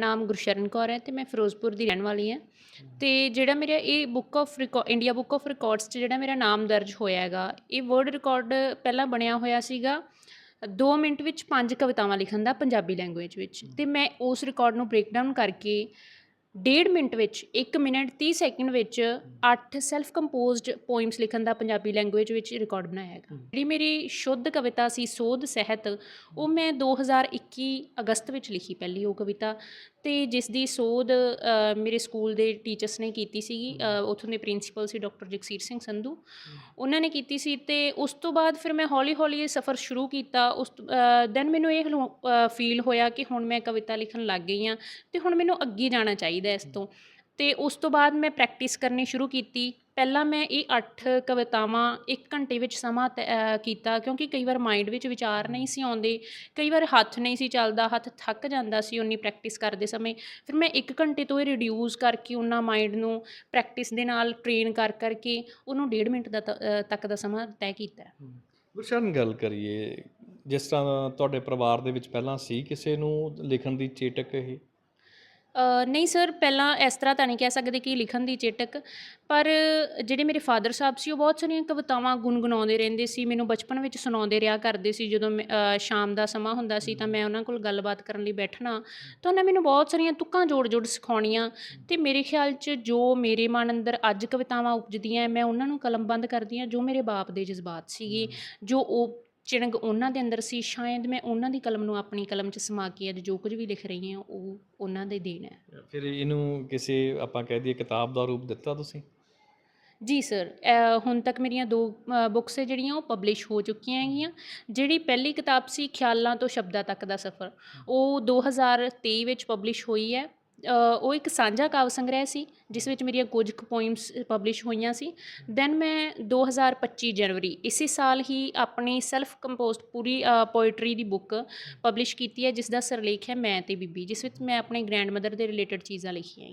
ਨਾਮ ਗੁਰਸ਼ਰਨ ਕੌਰ ਹੈ ਤੇ ਮੈਂ ਫਿਰੋਜ਼ਪੁਰ ਦੀ ਰਹਿਣ ਵਾਲੀ ਹਾਂ। ਤੇ ਜਿਹੜਾ ਮੇਰਾ ਇਹ book of India book of records 'ਚ ਜਿਹੜਾ ਮੇਰਾ ਨਾਮ ਦਰਜ ਹੋਇਆ ਹੈਗਾ, ਇਹ ਵਰਲਡ ਰਿਕਾਰਡ ਪਹਿਲਾਂ ਬਣਿਆ ਹੋਇਆ ਸੀਗਾ 2 ਮਿੰਟ ਵਿੱਚ ਪੰਜ ਕਵਿਤਾਵਾਂ ਲਿਖਣ ਦਾ ਪੰਜਾਬੀ ਲੈਂਗੁਏਜ ਵਿੱਚ। ਤੇ ਮੈਂ ਉਸ ਰਿਕਾਰਡ ਨੂੰ ਬ੍ਰੇਕ ਡਾਊਨ ਕਰਕੇ ਡੇਢ ਮਿੰਟ ਵਿੱਚ 1 ਮਿੰਟ 30 ਸੈਕਿੰਡ ਵਿੱਚ 8 ਸੈਲਫ ਕੰਪੋਜ਼ਡ ਪੋਇਮਸ ਲਿਖਣ ਦਾ ਪੰਜਾਬੀ ਲੈਂਗੁਏਜ ਵਿੱਚ ਰਿਕਾਰਡ ਬਣਾਇਆ ਹੈਗਾ। ਜਿਹੜੀ ਮੇਰੀ ਸ਼ੁੱਧ ਕਵਿਤਾ ਸੀ ਸੋਧ ਸਹਿਤ ਉਹ ਮੈਂ 2021 ਅਗਸਤ ਵਿੱਚ ਲਿਖੀ ਪਹਿਲੀ ਉਹ ਕਵਿਤਾ ਤੇ ਜਿਸ ਦੀ ਸੋਧ ਮੇਰੇ ਸਕੂਲ ਦੇ ਟੀਚਰਸ ਨੇ ਕੀਤੀ ਸੀਗੀ। ਉੱਥੋਂ ਦੇ ਪ੍ਰਿੰਸੀਪਲ ਸੀ ਡਾਕਟਰ ਜਗਸੀਰ ਸਿੰਘ ਸੰਧੂ। ਉਹਨਾਂ ਨੇ ਕੀਤੀ ਸੀ ਤੇ ਉਸ ਤੋਂ ਬਾਅਦ ਫਿਰ ਮੈਂ ਹੌਲੀ ਹੌਲੀ ਇਹ ਸਫ਼ਰ ਸ਼ੁਰੂ ਕੀਤਾ। ਉਸ ਦੈਨ ਮੈਨੂੰ ਇਹ ਫੀਲ ਹੋਇਆ ਕਿ ਹੁਣ ਮੈਂ ਕਵਿਤਾ ਲਿਖਣ ਲੱਗ ਗਈ ਹਾਂ ਤੇ ਹੁਣ ਮੈਨੂੰ ਅੱਗੇ ਜਾਣਾ ਚਾਹੀਦਾ ਇਸ ਤੋਂ। ਤੇ ਉਸ ਤੋਂ ਬਾਅਦ ਮੈਂ ਪ੍ਰੈਕਟਿਸ ਕਰਨੀ ਸ਼ੁਰੂ ਕੀਤੀ। ਪਹਿਲਾਂ ਮੈਂ ਇਹ 8 ਕਵਿਤਾਵਾਂ 1 ਘੰਟੇ ਵਿੱਚ ਸਮਾਂ ਕੀਤਾ ਕਿਉਂਕਿ ਕਈ ਵਾਰ ਮਾਈਂਡ ਵਿੱਚ ਵਿਚਾਰ ਨਹੀਂ ਸੀ ਆਉਂਦੇ। ਕਈ ਵਾਰ ਹੱਥ ਨਹੀਂ ਸੀ ਚੱਲਦਾ ਹੱਥ ਥੱਕ ਜਾਂਦਾ ਸੀ ਉਨੀ ਪ੍ਰੈਕਟਿਸ ਕਰਦੇ ਸਮੇਂ। ਫਿਰ ਮੈਂ 1 ਘੰਟੇ ਤੋਂ ਇਹ ਰਿਡਿਊਸ ਕਰਕੇ ਉਹਨਾਂ ਮਾਈਂਡ ਨੂੰ ਪ੍ਰੈਕਟਿਸ ਦੇ ਨਾਲ ਟ੍ਰੇਨ ਕਰ ਕਰਕੇ ਉਹਨੂੰ ਡੇਢ ਮਿੰਟ ਦਾ ਤੱਕ ਦਾ ਸਮਾਂ ਤੈਅ ਕੀਤਾ। ਗੁਰਸ਼ਨ ਗੱਲ ਕਰੀਏ ਜਿਸ ਤਰ੍ਹਾਂ ਤੁਹਾਡੇ ਪਰਿਵਾਰ ਦੇ ਵਿੱਚ ਪਹਿਲਾਂ ਸੀ ਕਿਸੇ ਨੂੰ ਲਿਖਣ ਦੀ ਚੇਟਕ ਇਹ? ਅ, ਨਹੀਂ ਸਰ ਪਹਿਲਾਂ ਇਸ ਤਰ੍ਹਾਂ ਤਾਂ ਨਹੀਂ ਕਹਿ ਸਕਦੇ ਕਿ ਲਿਖਣ ਦੀ ਚੇਟਕ ਪਰ ਜਿਹੜੇ ਮੇਰੇ ਫਾਦਰ ਸਾਹਿਬ ਸੀ ਉਹ ਬਹੁਤ ਸਾਰੀਆਂ ਕਵਿਤਾਵਾਂ ਗੁੰਗੁਣਾਉਂਦੇ ਰਹਿੰਦੇ ਸੀ ਮੈਨੂੰ ਬਚਪਨ ਵਿੱਚ ਸੁਣਾਉਂਦੇ ਰਿਹਾ ਕਰਦੇ ਸੀ ਜਦੋਂ ਮੈਂ, ਅ, ਸ਼ਾਮ ਦਾ ਸਮਾਂ ਹੁੰਦਾ ਸੀ ਤਾਂ ਮੈਂ ਉਹਨਾਂ ਕੋਲ ਗੱਲਬਾਤ ਕਰਨ ਲਈ ਬੈਠਣਾ ਤਾਂ ਉਹਨਾਂ ਮੈਨੂੰ ਬਹੁਤ ਸਾਰੀਆਂ ਤੁਕਾਂ ਜੋੜ-ਜੋੜ ਸਿਖਾਉਣੀਆਂ ਤੇ ਮੇਰੇ ਖਿਆਲ 'ਚ ਜੋ ਮੇਰੇ ਮਨ ਅੰਦਰ ਅੱਜ ਕਵਿਤਾਵਾਂ ਉਪਜਦੀਆਂ ਮੈਂ ਉਹਨਾਂ ਨੂੰ ਕਲਮਬੰਦ ਕਰਦੀ ਹਾਂ ਜੋ ਮੇਰੇ ਬਾਪ ਦੇ ਜਜ਼ਬਾਤ ਸੀਗੇ ਜੋ ਉਹ ਚਿਣਗ ਉਹਨਾਂ ਦੇ ਅੰਦਰ ਸੀ ਸ਼ਾਇਦ ਮੈਂ ਉਹਨਾਂ ਦੀ ਕਲਮ ਨੂੰ ਆਪਣੀ ਕਲਮ 'ਚ ਸਮਾ ਕੇ ਅੱਜ ਜੋ ਕੁਝ ਵੀ ਲਿਖ ਰਹੀ ਹਾਂ ਉਹ ਉਹਨਾਂ ਦੇ ਦੇਣ ਹੈ। ਫਿਰ ਇਹਨੂੰ ਕਿਸੇ ਆਪਾਂ ਕਹਿ ਦਈਏ ਕਿਤਾਬ ਦਾ ਰੂਪ ਦਿੱਤਾ ਤੁਸੀਂ? ਜੀ ਸਰ ਹੁਣ ਤੱਕ ਮੇਰੀਆਂ ਦੋ ਬੁੱਕਸ ਹੈ ਜਿਹੜੀਆਂ ਉਹ ਪਬਲਿਸ਼ ਹੋ ਚੁੱਕੀਆਂ ਹੈਗੀਆਂ। ਜਿਹੜੀ ਪਹਿਲੀ ਕਿਤਾਬ ਸੀ ਖਿਆਲਾਂ ਤੋਂ ਸ਼ਬਦਾਂ ਤੱਕ ਦਾ ਸਫ਼ਰ। ਉਹ 2023 ਵਿੱਚ ਪਬਲਿਸ਼ ਹੋਈ ਹੈ। ਉਹ ਇੱਕ ਸਾਂਝਾ ਕਾਵਿ ਸੰਗ੍ਰਹਿ ਸੀ, ਜਿਸ ਵਿੱਚ ਮੇਰੀਆਂ ਕੁਝ ਕੁ ਪੋਇਮਸ ਪਬਲਿਸ਼ ਹੋਈਆਂ ਸੀ। ਦੈਨ ਮੈਂ 2025 ਜਨਵਰੀ ਇਸੇ ਸਾਲ ਹੀ ਆਪਣੀ ਸੈਲਫ ਕੰਪੋਜ਼ਡ ਪੂਰੀ ਪੋਇਟਰੀ ਦੀ ਬੁੱਕ ਪਬਲਿਸ਼ ਕੀਤੀ ਹੈ ਜਿਸ ਦਾ ਸਿਰਲੇਖ ਹੈ ਮੈਂ ਤੇ ਬੀਬੀ, ਜਿਸ ਵਿੱਚ ਮੈਂ ਆਪਣੇ ਗ੍ਰੈਂਡਮਦਰ ਦੇ ਰਿਲੇਟਡ ਚੀਜ਼ਾਂ ਲਿਖੀਆਂ